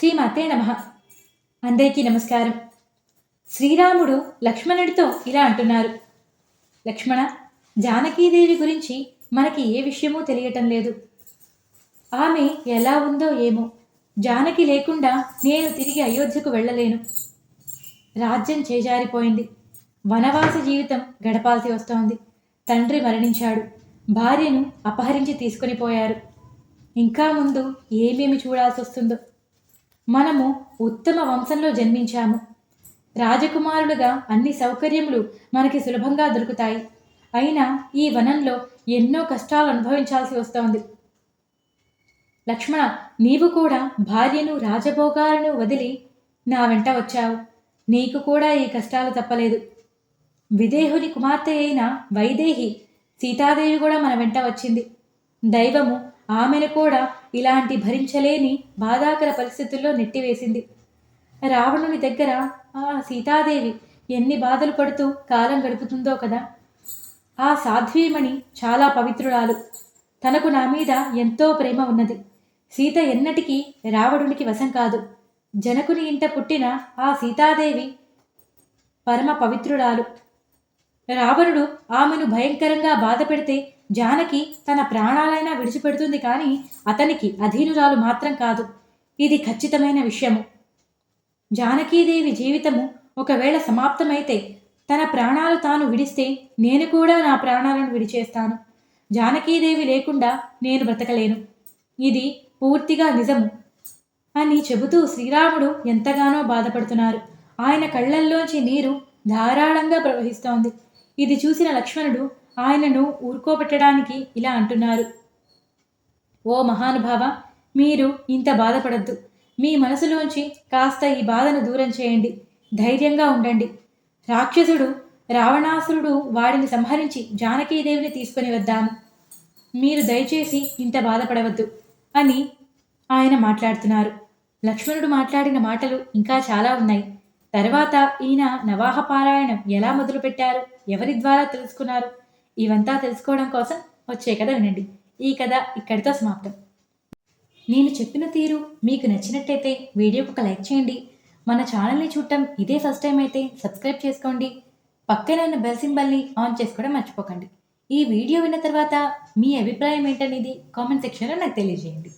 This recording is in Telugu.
శ్రీమాతే నమ. అందరికీ నమస్కారం. శ్రీరాముడు లక్ష్మణుడితో ఇలా అంటున్నారు. లక్ష్మణ జానకీదేవి గురించి మనకి ఏ విషయమూ తెలియటం లేదు. ఆమె ఎలా ఉందో ఏమో. జానకి లేకుండా నేను తిరిగి అయోధ్యకు వెళ్ళలేను. రాజ్యం చేజారిపోయింది. వనవాస జీవితం గడపాల్సి వస్తోంది. తండ్రి మరణించాడు. భార్యను అపహరించి తీసుకొని పోయారు. ఇంకా ముందు ఏమేమి చూడాల్సి వస్తుందో మనము ఉత్తమ వంశంలో జన్మించాము. రాజకుమారులుగా అన్ని సౌకర్యములు మనకి సులభంగా దొరుకుతాయి. అయినా ఈ వనంలో ఎన్నో కష్టాలు అనుభవించాల్సి వస్తోంది. లక్ష్మణ నీవు కూడా భార్యను రాజభోగాలను వదిలి నా వెంట వచ్చావు. నీకు కూడా ఈ కష్టాలు తప్పలేదు. విదేహుని కుమార్తె అయిన వైదేహి సీతాదేవి కూడా మన వెంట వచ్చింది. దైవము ఆమెను కూడా ఇలాంటి భరించలేని బాధాకర పరిస్థితుల్లో నెట్టివేసింది. రావణుని దగ్గర ఆ సీతాదేవి ఎన్ని బాధలు పడుతూ కాలం గడుపుతుందో కదా. ఆ సాధ్వీమణి చాలా పవిత్రురాలు. తనకు నా మీద ఎంతో ప్రేమ ఉన్నది. సీత ఎన్నటికీ రావణునికి వశం కాదు. జనకుని ఇంట పుట్టిన ఆ సీతాదేవి పరమ పవిత్రురాలు. రావణుడు ఆమెను భయంకరంగా బాధ పెడితే జానకి తన ప్రాణాలైనా విడిచిపెడుతుంది కానీ అతనికి అధీనురాలు మాత్రం కాదు. ఇది ఖచ్చితమైన విషయము. జానకీదేవి జీవితము ఒకవేళ సమాప్తమైతే తన ప్రాణాలు తాను విడిస్తే నేను కూడా నా ప్రాణాలను విడిచేస్తాను. జానకీదేవి లేకుండా నేను బ్రతకలేను. ఇది పూర్తిగా నిజము అని చెబుతూ శ్రీరాముడు ఎంతగానో బాధపడుతున్నారు. ఆయన కళ్ళల్లోంచి నీరు ధారాళంగా ప్రవహిస్తోంది. ఇది చూసిన లక్ష్మణుడు ఆయనను ఊరుకోబెట్టడానికి ఇలా అంటున్నారు. ఓ మహానుభావ మీరు ఇంత బాధపడద్దు. మీ మనసులోంచి కాస్త ఈ బాధను దూరం చేయండి. ధైర్యంగా ఉండండి. రాక్షసుడు రావణాసురుడు వాడిని సంహరించి జానకీదేవిని తీసుకొని వద్దాము. మీరు దయచేసి ఇంత బాధపడవద్దు అని ఆయన మాట్లాడుతున్నారు. లక్ష్మణుడు మాట్లాడిన మాటలు ఇంకా చాలా ఉన్నాయి. తర్వాత ఈయన నవాహ పారాయణం ఎలా మొదలుపెట్టారు? ఎవరి ద్వారా తెలుసుకున్నారు? ఇవంతా తెలుసుకోవడం కోసం వచ్చే కథ వినండి. ఈ కథ ఇక్కడితో సమాప్తం. నేను చెప్పిన తీరు మీకు నచ్చినట్టయితే వీడియోకి ఒక లైక్ చేయండి. మన ఛానల్ని చూడటం ఇదే ఫస్ట్ టైం అయితే సబ్స్క్రైబ్ చేసుకోండి. పక్కన ఉన్న బెల్ సింబల్ని ఆన్ చేసుకోవడం మర్చిపోకండి. ఈ వీడియో విన్న తర్వాత మీ అభిప్రాయం ఏంటనేది కామెంట్ సెక్షన్లో నాకు తెలియజేయండి.